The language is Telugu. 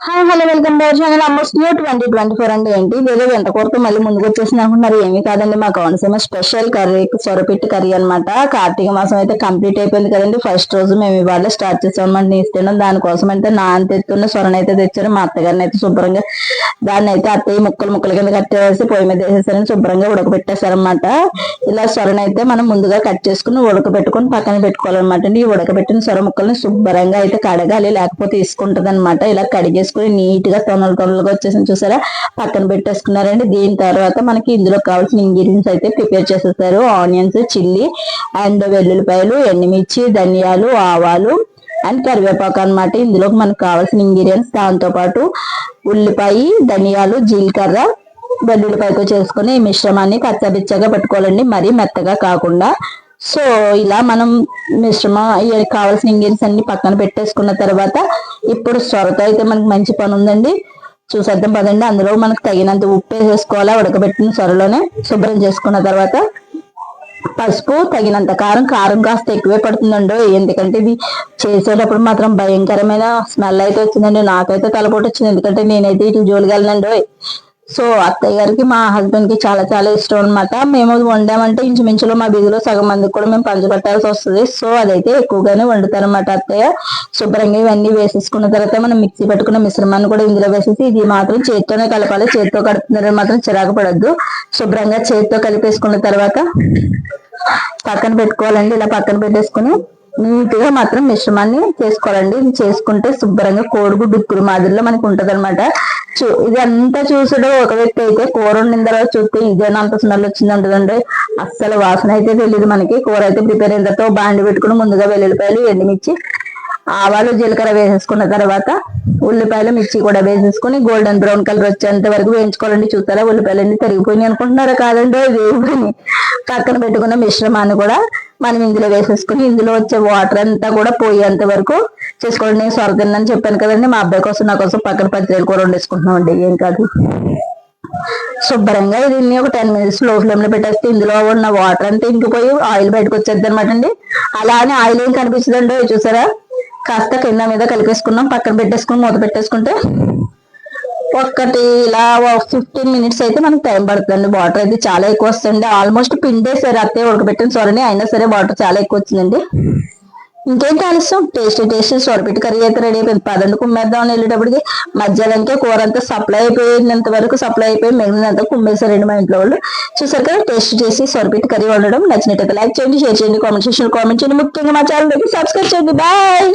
Hi hello welcome to channel Ammos new twenty twenty four అండి ఏంటి? వేరే వెంట కొరకు మళ్ళీ ముందుకు వచ్చేసింది అనుకున్నారు ఏమీ కాదండి మా కోనసీమ స్పెషల్ కర్రీ సొరపిట్టి కర్రీ అన్నమాట. కార్తీక మాసం అయితే కంప్లీట్ అయిపోయింది కదండి. ఫస్ట్ రోజు మేము ఇవాళ స్టార్ట్ చేసాం అనమాట నీసు దానికోసం అయితే నాన్న తెస్తున్న సొరను అయితే తెచ్చారు. మా అత్తగారిని అయితే శుభ్రంగా దాన్ని అయితే అత్తయ్య ముక్కలు ముక్కల కింద కట్టేసి పొయ్యి మీద వేసేసారని శుభ్రంగా ఉడకబెట్టేశారనమాట ఇలా సొరను అయితే మనం ముందుగా కట్ చేసుకుని ఉడకబెట్టుకుని పక్కన పెట్టుకోవాలన్నమాట అండి. ఈ ఉడకబెట్టిన సొర ముక్కల్ని శుభ్రంగా అయితే కడగాలి లేకపోతే తీసుకుంటుంది అనమాట ఇలా కడిగేసుకుని నీట్గా తొనలు తొనలుగా వచ్చేసి చూసారా? పక్కన పెట్టేసుకున్నారండి. దీని తర్వాత మనకి ఇందులో కావాల్సిన ఇంగ్రీడియంట్స్ అయితే ప్రిపేర్ చేసేసారు. ఆనియన్స్ చిల్లీ అండ్ వెల్లుల్లిపాయలు ఎండుమిర్చి ధనియాలు ఆవాలు అండ్ కరివేపాకు అనమాట ఇందులోకి మనకు కావాల్సిన ఇంగ్రీడియంట్స్ దాంతో పాటు ఉల్లిపాయ ధనియాలు జీలకర్ర వెల్లుల్లిపాయతో చేసుకుని ఈ మిశ్రమాన్ని కచ్చబిచ్చగా పెట్టుకోవాలండి. మరీ మెత్తగా కాకుండా. సో ఇలా మనం మిశ్రమం కావాల్సిన ఇంగ్రీడియంట్స్ అన్ని పక్కన పెట్టేసుకున్న తర్వాత ఇప్పుడు సొరతో అయితే మనకి మంచి పని ఉందండి చూసేద్దాం పదండి. అందులో మనకు తగినంత ఉప్పు వేసేసుకోవాలా? ఉడకబెట్టిన సొరలోనే శుభ్రం చేసుకున్న తర్వాత పసుపు తగినంత కారం. కారం కాస్త ఎక్కువే పడుతుందండి. ఎందుకంటే ఇది చేసేటప్పుడు మాత్రం భయంకరమైన స్మెల్ అయితే వచ్చిందండి. నాకైతే తలపోటు వచ్చింది. ఎందుకంటే నేనైతే ఇటు జోలిగలనండి సో అత్తయ్య గారికి మా హస్బెండ్కి చాలా చాలా ఇష్టం అనమాట మేము వండామంటే ఇంచుమించులో మా బిగులో సగం మందికి కూడా మేము పంచబెట్టాల్సి వస్తుంది. సో అదైతే ఎక్కువగానే వండుతారనమాట అత్తయ్య. శుభ్రంగా ఇవన్నీ వేసేసుకున్న తర్వాత మనం మిక్సీ పెట్టుకున్న మిశ్రమాన్ని కూడా ఇందులో వేసేసి ఇది మాత్రం చేతితోనే కలపాలి. చేతితో కడుపుతున్నారని మాత్రం చిరాకు పడద్దు. శుభ్రంగా చేతితో కలిపేసుకున్న తర్వాత పక్కన పెట్టుకోవాలండి. ఇలా పక్కన పెట్టేసుకుని నీట్గా మాత్రం మిశ్రమాన్ని చేసుకోవాలండి. ఇది చేసుకుంటే శుభ్రంగా కోడిగుడ్డు ఉక్కురు మాదిరిలో మనకి ఉంటది అనమాట ఇదంతా అంతా ఒక వ్యక్తి అయితే కూర వండిన తర్వాత చూస్తే ఇదేనా అంత స్మెల్ వచ్చింది అంటదండి. అస్సలు వాసన అయితే తెలియదు మనకి. కూర అయితే ప్రిపేర్ అయిన తర్వాత బాండి పెట్టుకుని ముందుగా వెల్లుల్లిపాయలు ఎండుమిర్చి ఆవాలు జీలకర్ర వేసేసుకున్న తర్వాత ఉల్లిపాయలు మిర్చి కూడా వేసేసుకుని గోల్డెన్ బ్రౌన్ కలర్ వచ్చేంత వరకు వేయించుకోవాలండి. చూస్తారా? ఉల్లిపాయలు అన్ని తరిగిపోయినాయి అనుకుంటున్నారా? కాదండి వేగిపోయి పక్కన పెట్టుకున్న మిశ్రమాన్ని కూడా మనం ఇందులో వేసేసుకుని ఇందులో వచ్చే వాటర్ అంతా కూడా పోయేంత వరకు చేసుకోండి. నేను సొర తిన్నాను చెప్పాను కదండి. మా అబ్బాయి కోసం నా కోసం పక్కన పత్రికలు కూడా వండేసుకుంటున్నాం అండి. ఏం కాదు. శుభ్రంగా దీన్ని ఒక టెన్ మినిట్స్లో ఫ్లేమ్లో పెట్టేస్తే ఇందులో ఉన్న వాటర్ అంతా ఇంకిపోయి ఆయిల్ బయటకు వచ్చేది అనమాట అండి అలానే ఆయిల్ ఏం కనిపిస్తుందండి చూసారా? కాస్త కింద మీద కలిపేసుకున్నాం. పక్కన పెట్టేసుకుని మూత పెట్టేసుకుంటే ఒక్కటి ఇలా ఫిఫ్టీన్ మినిట్స్ అయితే మనకి టైం పడుతుంది వాటర్ అయితే చాలా ఎక్కువ వస్తుంది ఆల్మోస్ట్ పిండేసారు అత్తే ఉడకబెట్టిన సొరని అయినా సరే వాటర్ చాలా ఎక్కువ వచ్చిందండి. ఇంకేంటి ఆలస్యం? టేస్టీ టేస్టీ సొరపెట్టి కర్రీ అయితే రెడీ అయిపోయింది. పదండి కుమ్మేద్దాం అని వెళ్ళేటప్పటికి మధ్యాహ్నంకే కూర అంతా సప్లై అయిపోయినంత వరకు సప్లై అయిపోయి మిగిలినంత కుమ్మేశారండి మా ఇంట్లో వాళ్ళు. చూసారు కదా టేస్టీ టేస్టీ సొరపెట్టి కర్రీ వండడం. నచ్చినట్టయితే లైక్ చేయండి షేర్ చేయండి కామెంట్ సెక్షన్ కామెంట్ చేయండి. ముఖ్యంగా మా ఛానల్ సబ్స్క్రైబ్ చేయండి. బాయ్